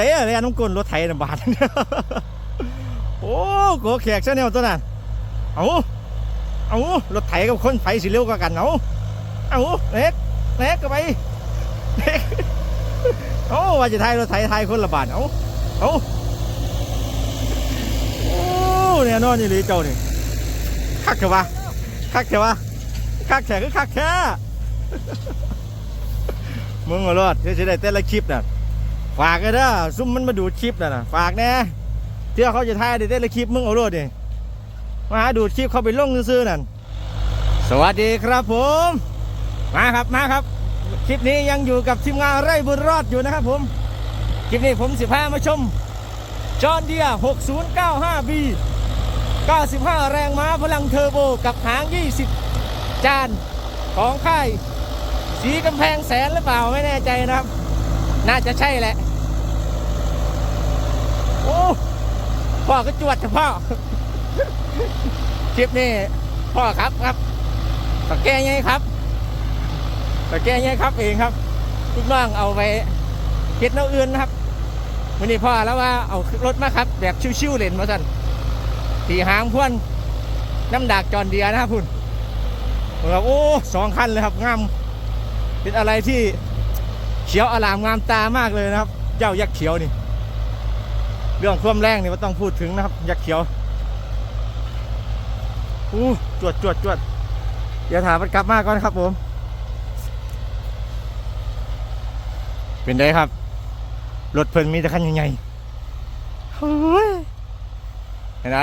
ใดอะไรน้องกลรถไถน่ะบาทโอ้โกแขกซะแนวตัวนั้นเอาเอารถไถกับคนไฟสิเร็วกว่ากันเอาเอาเน็กเน็กก็ไปเน็กเอาว่าจะไทยรถไถไทยคนละบาทเอาเอาโอ้เนี่ยนอนนี่เลยเจ้านี่คักเถอะวะคักเถอะวะคักแขกคือคักแค่มึงเอารอดเดี๋ยวจะได้แต่ละคลิปน่ะ ฝากกันเด้อซุ่มมันมาดูดคลิปน่ะนะฝากแน่เที่ยวเขาจะถ่ายได้แต่ลคลิปมึงเอารอดดิมาหาดูดคลิปเขาไปลงซื้อนั่นสวัสดีครับผม มาครับมาครับ คลิปนี้ยังอยู่กับทีมงานไร่บุญรอดอยู่นะครับผม คลิปนี้ผมสิพามาชมจอห์นเดีย 6095B 95 แรงม้าพลังเทอร์โบกับหาง 20 จานของค่าย สีกำแพงแสนหรือเปล่าไม่แน่ใจนะครับ น่าจะใช่แหละ โอ้พ่อก็จวดเฉพาะคลิปนี้พ่อครับครับตะแกไงครับตะแกไงครับเองครับลูกน้องเอาไปเก็ดเน้าอื่นนะครับวันนี้พ่อแล้วว่าเอารถมาครับ แบบชิวๆเล่นมาสั่นตีหางพ่วนน้ำดักจอนเดียนะครับพุ่นโอ้สองคันเลยครับงามเป็นอะไรที่ เขียวอลามงามตามากเลยนะครับ เจ้ายักษ์เขียวนี่ เรื่องความแรงนี่ไม่ต้องพูดถึงนะครับ ยักษ์เขียวอู้จวดจวดจวดเดี๋ยวถามมันกลับมาก่อนครับผม เป็นไงครับ รถเพิ่นมีแต่คันใหญ่ๆเฮ้ยเห็นไหม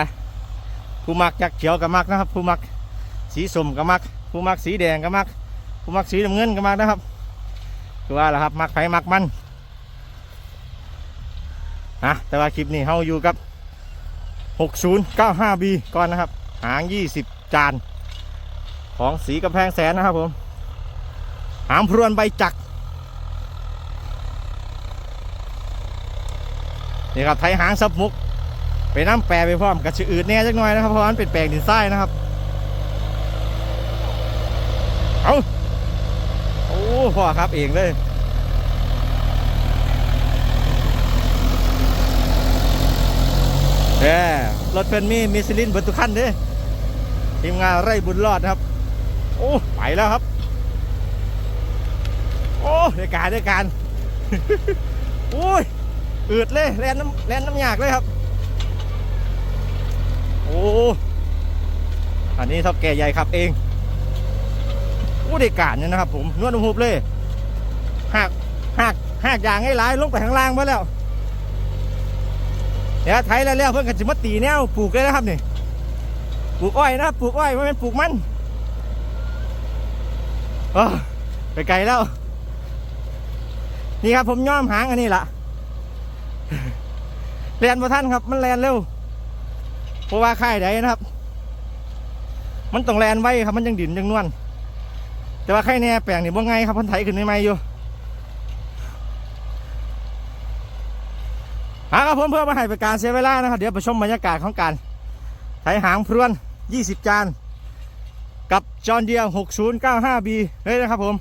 ผู้มักยักษ์เขียวกับมักนะครับ ผู้มักสีส้มกับมัก ผู้มักสีแดงกับมักผมมักสีน้ำเงินก็มักนะครับ คือว่าล่ะครับ มักไผมักมันนะแต่ว่าคลิปนี้เฮาอยู่กับ 6095B ก่อนนะครับ หาง 20 จาน ของสีกำแพงแสนนะครับผม หางพรวนใบจักนี่ครับไทยหางซับมุก ไปน้ำแปรไปพร้อมกับชื่ออื่นแน่จักหน่อยนะครับเพราะว่ามันเป็นแปลงดินทรายนะครับ เอา พ่อครับเองเลยแหมรถเพิ่นมีมิชลินเบรรทุกคันเด้ทีมงานไร่บุญรอดครับ โอ้ไปแล้วครับ โอ้ได้การได้การโอ้ยอืดเลยแลนน้ำแลนน้ำหยากเลยครับ โอ้อันนี้เท่าแก่ใหญ่ครับเอง อู้ได้การเนี่ยนะครับ ผมนวดนุ่มหุบเลยหักหักหักอย่างให้หลายลงไปข้างล่างมาแล้วเดี๋ยวไถแล้วแล้วเพื่อนกันจะมาตีแนวปลูกเลยนะครับนี่ปลูกอ้อยนะครับปลูกอ้อยไม่เป็นปลูกมันเออไปไกลแล้ว นี่ครับผมย่อมหางอันนี้ละแลนมาท่านครับ มันแลนเร็วเพราะว่าค่ายใดนะครับ มันต้องแลนไว้ครับ มันยังดินยังนวล แต่ว่าไข่แน่แปลงนี่บ่ไงครับพันไถขึ้นใหม่ๆอยู่หาครับผมเพื่อมาให้เป็นการเสียเวลานะครับ เดี๋ยวไปชมบรรยากาศของการไถหางพรวน 20 จาน กับจอห์นเดีย 6095B เลยนะครับผม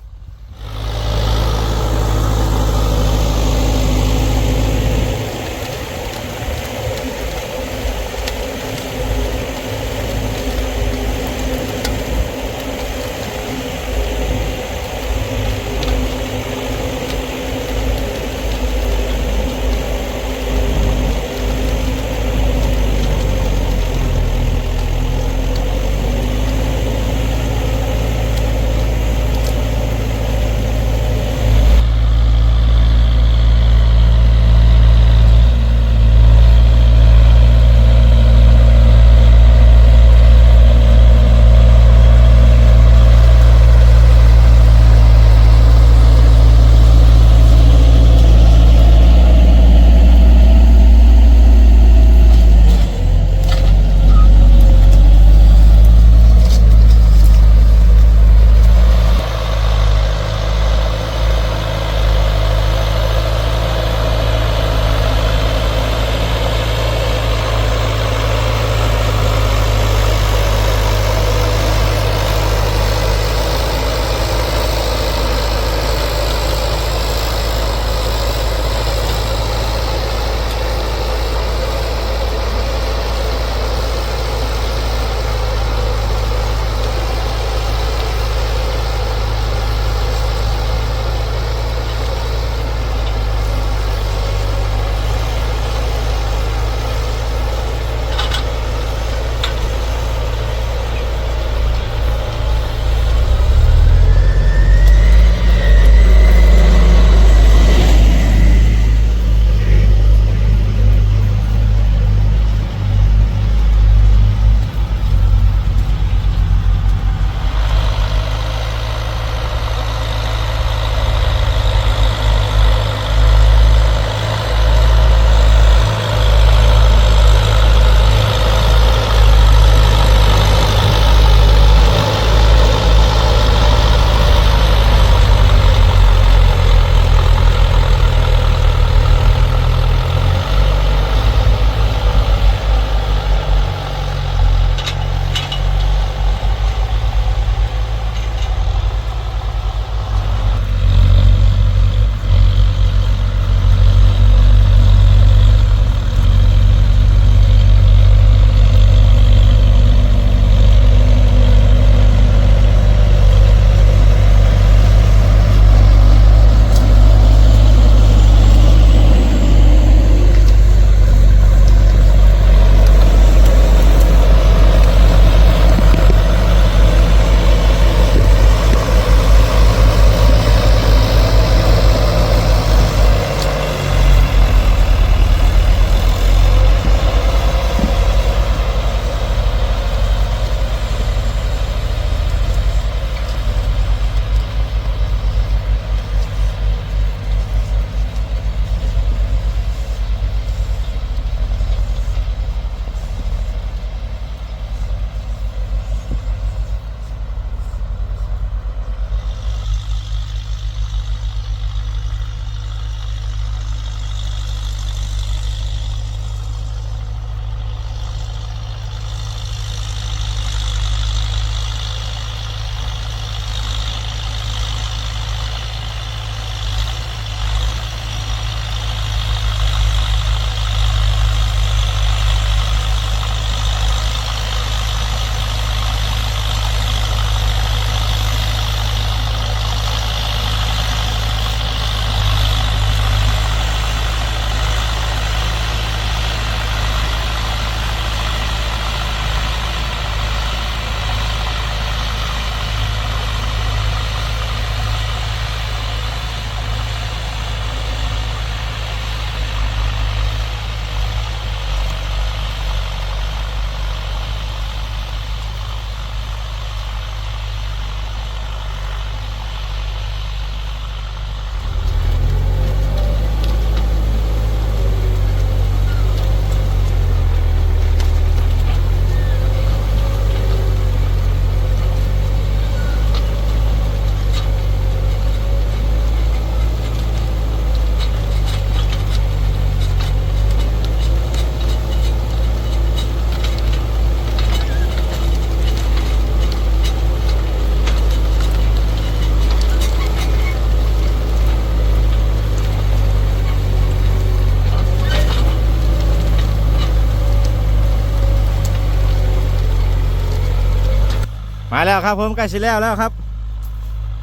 มาแล้วครับผมใกล้สิแล้วแล้วครับ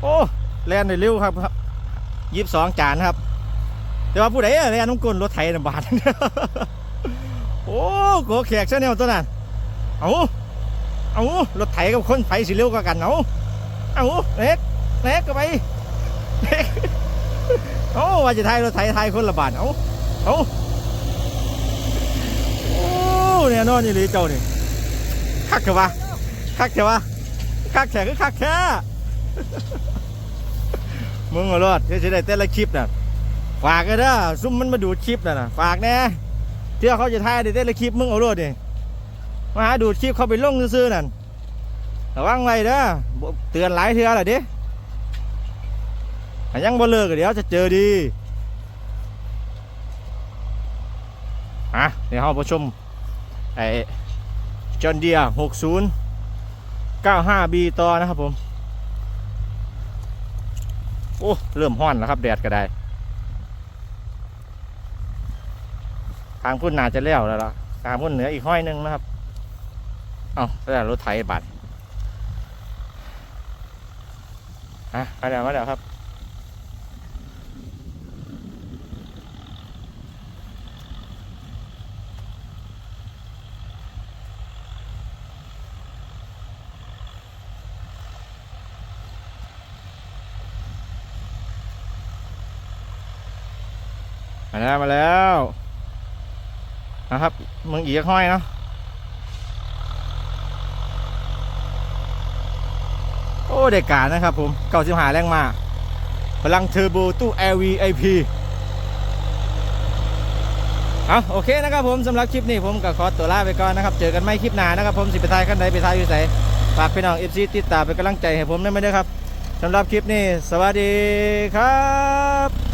โอ้แลนได้เร็วครับยี่สิบสองจานครับ แต่ว่าผู้ใดแลนน้ำกลนรถไถนะบาทโอ้โกแขกซะแนวตัวนั้นเอาเอารถไถกับคนไถสิเร็วกว่ากันเอาเอาเน็กเน็กก็ไปเน็กเอาว่าจะไทยรถไถไทยคนละบาทเอาเอาโอ้เนี่ยนอนอยู่ลีเจ้านี่คักเถอะวะคักเถอะวะ คักแขกก็คักแค่มึงเอารอดเดี๋ยวจะได้แต่ละคลิปน่ะ ฝากกันเด้อซุ่มมันมาดูคลิปน่ะนะฝากแน่เที่ยวเขาจะถ่ายได้แต่ละคลิปมึงเอารอดดิมาหาดูคลิปเขาไปลงซื่อๆนั่นระวังไว้เด้อเตือนหลายเทื่อและด้ถ้ยังบ่เลิกก็เดี๋ยวจะเจอดีอะเดี๋ยวเราไปชมไอ้จอนเดีย60 95B ต่อนะครับผม โอ้ เริ่มห้อนแล้วครับ แดดก็ได้ ทางพุ่นนาจะเลี้ยวแล้วล่ะทางพุ่นเหนืออีกห้อยหนึงนะครับ เอาแล้วรถไถบัตรฮะมาแล้วมาแล้วครับ มาแล้วมาแล้วนะครับมึงอีกห้อยเนาะโอ้ได้กการนะครับผมเก้าสิบหาแรงมาพลังเทอร์โบตู้ LVIP เอาโอเคนะครับผมสำหรับคลิปนี้ผมก็ขอตัวลาไปก่อนนะครับเจอกันไม่คลิปหน้านะครับผมสิไปทายขั้นใดไปทายอยู่ไสฝากพี่น้อง FC ติดตามเป็นกำลังใจให้ผมได้ไหมเด้อครับสำหรับคลิปนี้ สวัสดีครับ